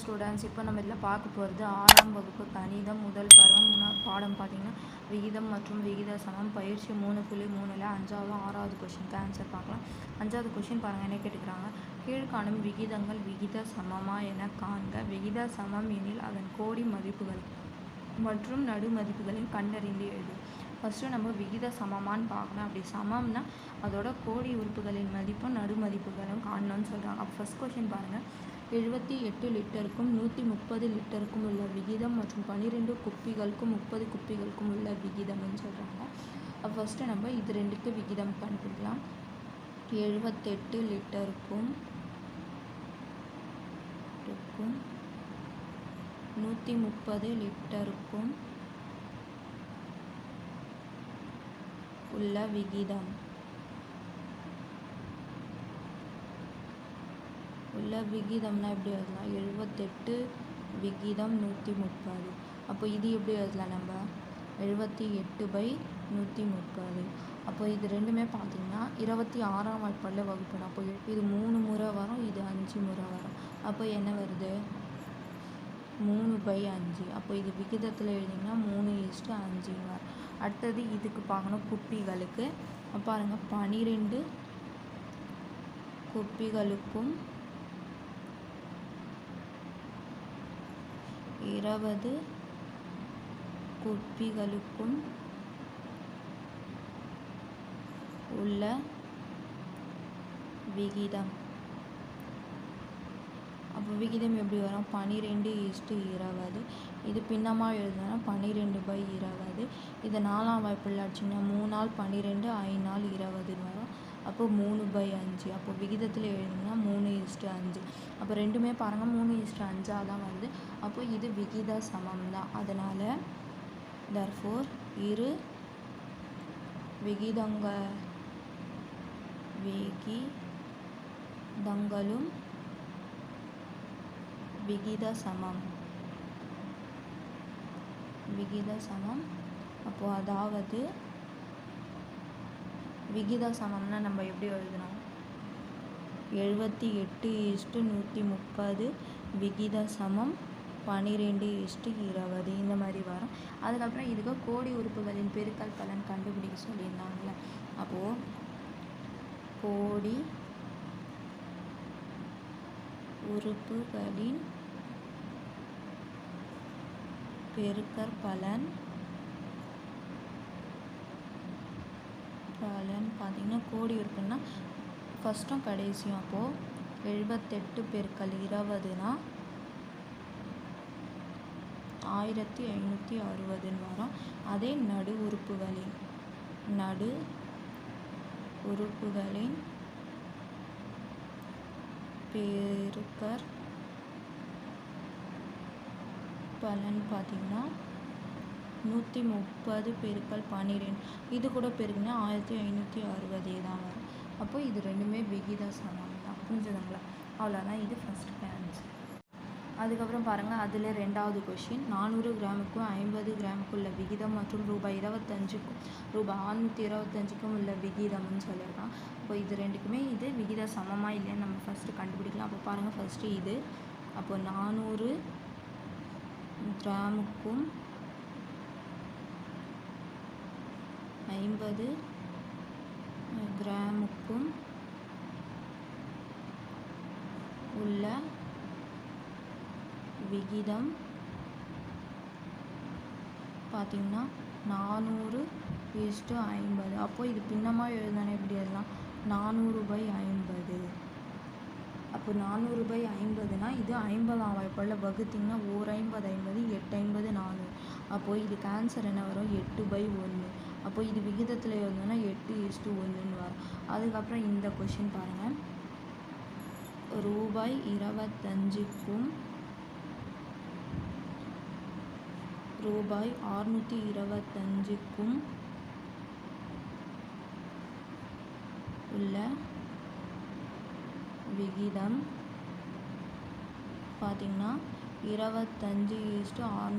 Students இப்போ நம்ம இதில் பார்க்க போகிறது ஆறாம் வகுப்பு கணிதம் முதல் பருவம். மூணாவது பாடம் பார்த்தீங்கன்னா விகிதம் மற்றும் விகித சமம். பயிற்சி மூணு புள்ளி மூணில் அஞ்சாவது ஆறாவது கொஷினுக்கு ஆன்சர் பார்க்கலாம். அஞ்சாவது கொஷின் பாருங்கள் என்ன கேட்டுக்கிறாங்க? கீழ்காணும் விகிதங்கள் விகித சமமா என காண்க. விகித சமம் எனில் அதன் கோடி மதிப்புகள் மற்றும் நடு மதிப்புகளை கண்டறிந்து எழுது. ஃபஸ்ட்டு நம்ம விகித சமமான்னு பார்க்கணும். அப்படி சமம்னா அதோட கோடி உறுப்புகளின் மதிப்பும் நடு மதிப்புகளும் காணணும்னு சொல்கிறாங்க அப்போ ஃபஸ்ட் கொஷின் பாருங்கள் எழுபத்தி எட்டு லிட்டருக்கும் நூற்றி முப்பது லிட்டருக்கும் உள்ள விகிதம் மற்றும் பன்னிரெண்டு குப்பிகளுக்கும் முப்பது குப்பிகளுக்கும் உள்ள விகிதம்னு சொல்கிறாங்க ஃபஸ்ட்டு நம்ம இது ரெண்டுக்கு விகிதம் கண்டுபிடிக்கலாம். எழுபத்தெட்டு லிட்டருக்கும் லிட்டருக்கும் நூற்றி முப்பது லிட்டருக்கும் உள்ள விகிதம். உள்ள விகிதம்னா எப்படி எழுதலாம்? எழுபத்தெட்டு விகிதம் நூற்றி முப்பது. அப்போ இது எப்படி எழுதலாம் நம்ம? எழுபத்தி எட்டு பை நூற்றி முப்பது. அப்போ இது ரெண்டுமே பார்த்தீங்கன்னா இருபத்தி ஆறாம் வாய்ப்பாடில் வகுப்படும். அப்போ இது மூணு முறை வரும் இது அஞ்சு முறை வரும். அப்போ என்ன வருது? மூணு பை அஞ்சு. அப்போ இது விகிதத்தில் எழுதிங்கன்னா மூணு இஸ்ட்டு அஞ்சுன்னு வரும். அடுத்தது இதுக்கு பார்க்கணும் குப்பிகளுக்கு. பாருங்கள் பனிரெண்டு குப்பிகளுக்கும் இருபது குப்பிகளுக்கும் உள்ள விகிதம். அப்போ விகிதம் எப்படி வரும்? பன்னிரெண்டு இஸ்ட்டு இருபது. இது பின்னமாக எழுதுனா பன்னிரெண்டு பை இருபது. இது நாலாம் வாய்ப்பில் அடிச்சிங்கன்னா மூணு நாள் பன்னிரெண்டு ஐந்து நாள் இருபதுன்னு வரும். அப்போ மூணு பை அஞ்சு. அப்போ விகிதத்தில் எழுதிங்கன்னா மூணு இஸ்ட்டு அஞ்சு. அப்போ ரெண்டுமே பாருங்கள் மூணு இஸ்ட்டு அஞ்சாக தான் வருது. அப்போ இது விகித சமம் தான் அதனால் தர்ஃபோர் இரு விகிதங்க விகிதங்களும் விகித சமம். விகித சமம். அப்போது அதாவது விகித சமம்னா நம்ம எப்படி எழுதணும் எழுபத்தி எட்டு இஸ்ட்டு நூற்றி முப்பது விகித சமம் பன்னிரெண்டு இஸ்ட்டு இருபது இந்த மாதிரி வரும். அதுக்கப்புறம் இதுக்கு கோடி உறுப்புகளின் பெருக்கல் பலன் கண்டுபிடிக்க சொல்லியிருந்தாங்களே அப்போது கோடி உறுப்புகளின் பெருக்கற் பலன் பலன் பார்த்திங்கன்னா கோடி இருக்குன்னா ஃபஸ்ட்டும் கடைசியும் அப்போது எழுபத்தெட்டு பெருக்கல் இருபதுனா ஆயிரத்தி ஐநூற்றி அறுபதுன்னு வரும். அதே நடு உறுப்புகளின் நடு உறுப்புகளின் பெருக்கற் பலன் பார்த்திங்கன்னா நூற்றி முப்பது பெருக்கல் பன்னிரெண்டு. இது கூட பெருக்குனா ஆயிரத்தி ஐநூற்றி அறுபதே தான் வரும். அப்போ இது ரெண்டுமே விகித சமம் தான். புரிஞ்சுதுங்களா? அவ்வளோதான். இது ஃபஸ்ட் ஆன்சர் அதுக்கப்புறம் பாருங்கள் அதில் ரெண்டாவது கொஷின் நானூறு கிராமுக்கும் ஐம்பது கிராமுக்கும் உள்ள விகிதம் மற்றும் ரூபாய் இருபத்தஞ்சுக்கும் ரூபாய் ஆறுநூற்றி இருபத்தஞ்சுக்கும் உள்ள விகிதம்னு சொல்லியிருக்கான். அப்போ இது ரெண்டுக்குமே இது விகித சமமாக இல்லைன்னு நம்ம ஃபஸ்ட்டு கண்டுபிடிக்கலாம். அப்போ பாருங்கள் ஃபஸ்ட்டு இது. அப்போ நானூறு கிராமுக்கும் ஐம்பது கிராமுக்கும் உள்ள விகிதம் பார்த்திங்கன்னா நானூறு இஸ்ட்டு ஐம்பது. அப்போது இது பின்னமாக எழுதானே எப்படி எழுதலாம்? நானூறு பை ஐம்பது. அப்போ நானூறு பை ஐம்பதுனா இது ஐம்பதாம் வாய்ப்பாடில் வகுத்திங்கன்னா ஓர் ஐம்பது ஐம்பது எட்டு ஐம்பது நானூறு. அப்போது இதுக்கு ஆன்சர் என்ன வரும்? எட்டு பை ஒன்று. அப்போ இது விகிதத்தில் இருந்தோன்னா எட்டு இஸ்ட்டு ஒன்றுன்னு வரும். அதுக்கப்புறம் இந்த கொஷின் பாருங்கள் ரூபாய் இருபத்தஞ்சுக்கும் ரூபாய் அறுநூற்றி இருபத்தஞ்சுக்கும் உள்ள விகிதம் பார்த்திங்கன்னா இருபத்தஞ்சு ஈஸ்ட்டு ஆறு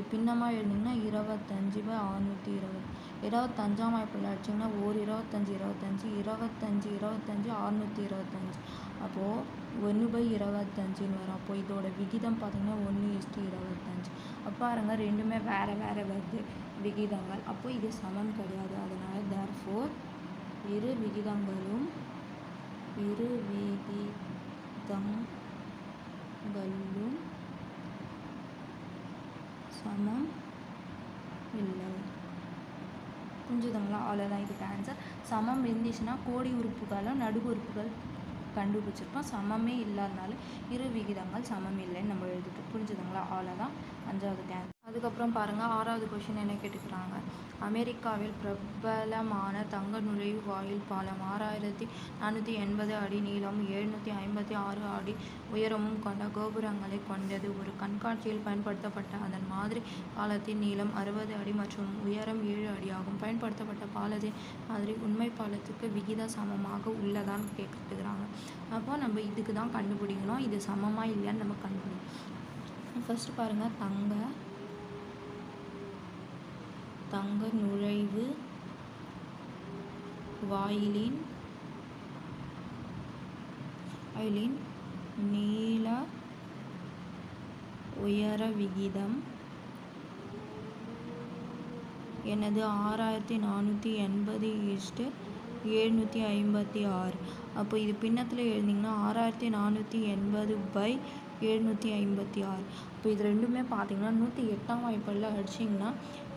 இது பின்னமாக எழுதிங்கன்னா இருபத்தஞ்சி பை அறுநூற்றி இருபது. இருபத்தஞ்சாம் வாய்ப்பில் அடிச்சிங்கன்னா ஒரு இருபத்தஞ்சி இருபத்தஞ்சி இருபத்தஞ்சி இருபத்தஞ்சி அறுநூற்றி இருபத்தஞ்சி. அப்போது ஒன்று பை இருபத்தஞ்சுன்னு வரும். அப்போ இதோட விகிதம் பார்த்தீங்கன்னா ஒன்று இஸ்டு இருபத்தஞ்சு. அப்போ பாருங்க ரெண்டுமே வேறு வேறு வருது விகிதங்கள். அப்போ இது சமம் கிடையாது. அதனால் தேர் ஃபோர் இரு விகிதங்களும் இரு விகிதங்களும் சமம் இல்லை. புரிஞ்சுதுங்களா? அவ்வளோதான். இதுக்கு ஆன்சர் சமம் இருந்துச்சுன்னா கோடி உறுப்புகளும் நடு உறுப்புகள் கண்டுபிடிச்சிருப்போம். சமமே இல்லாதனால இரு விகிதங்கள் சமம் இல்லைன்னு நம்ம எழுதிட்டு புரிஞ்சுதுங்களா? அவ்வளோதான். அஞ்சாவது கேன் அதுக்கப்புறம் பாருங்கள் ஆறாவது கொஷின் என்ன கேட்டுக்கிறாங்க? அமெரிக்காவில் பிரபலமான தங்க நுழைவாயில் பாலம். ஆறாயிரத்தி நானூற்றி எண்பது அடி நீளம் எழுநூற்றி ஐம்பத்தி ஆறு அடி உயரமும் கொண்ட கோபுரங்களை கொண்டது. ஒரு கண்காட்சியில் பயன்படுத்தப்பட்ட அதன் மாதிரி பாலத்தின் நீளம் அறுபது அடி மற்றும் உயரம் ஏழு அடி ஆகும் பயன்படுத்தப்பட்ட பாலத்தின் மாதிரி உண்மை பாலத்துக்கு விகித சமமாக உள்ளதான்னு கேட்டுக்கிறாங்க. அப்போ நம்ம இதுக்கு தான் கண்டுபிடிக்கணும். இது சமமாக இல்லையான்னு நம்ம கண்டுபிடிக்கணும் ஃபஸ்ட்டு பாருங்கள் தங்க தங்க நுழைவு வாயிலின் வாயிலின் நீள உயர விகிதம் எனது ஆறாயிரத்தி நானூற்றி எண்பது இஷ்டு எழுநூற்றி ஐம்பத்தி ஆறு. அப்போ இது பின்னத்தில் எழுதிங்கன்னா ஆறாயிரத்தி நானூற்றி எண்பது பை எழுநூற்றி ஐம்பத்தி ஆறு. இப்போ இது ரெண்டுமே பார்த்தீங்கன்னா நூற்றி எட்டாம் வாய்ப்பாடில் அடிச்சிங்கன்னா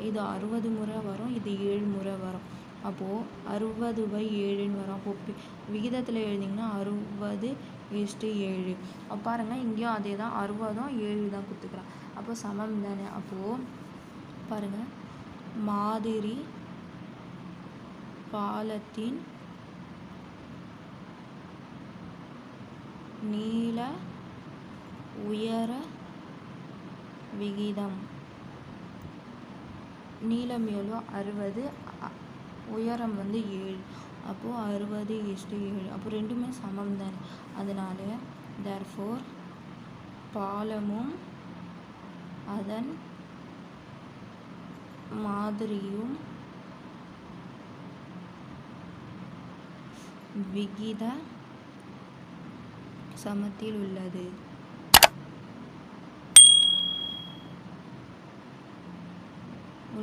இது அறுபது முறை வரும் இது ஏழு முறை வரும். அப்போது அறுபது பை ஏழுன்னு வரும். அப்போ விகிதத்தில் எழுதிங்கன்னா அறுபது இஸ்ட்டு ஏழு. அப்போ பாருங்கள் இங்கேயும் அதே தான் அறுபதும் ஏழு தான் கொடுத்துக்கிறான் அப்போ சமம் தானே? அப்போது பாருங்கள் மாதிரி பாலத்தின் நீள உயர விகிதம். நீளம் எவ்வளோ? அறுபது. உயரம் வந்து ஏழு. அப்போது அறுபது இஷ்டு ஏழு. அப்போ ரெண்டுமே சமம் தானே. அதனால தர்ஃபோர் பாலமும் அதன் மாதிரியும் விகித சமத்தில் உள்ளது.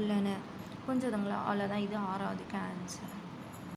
உள்ளன புரிஞ்சதுங்களா? அவ்வளோதான் இது ஆறாவதுக்கு ஆன்சர்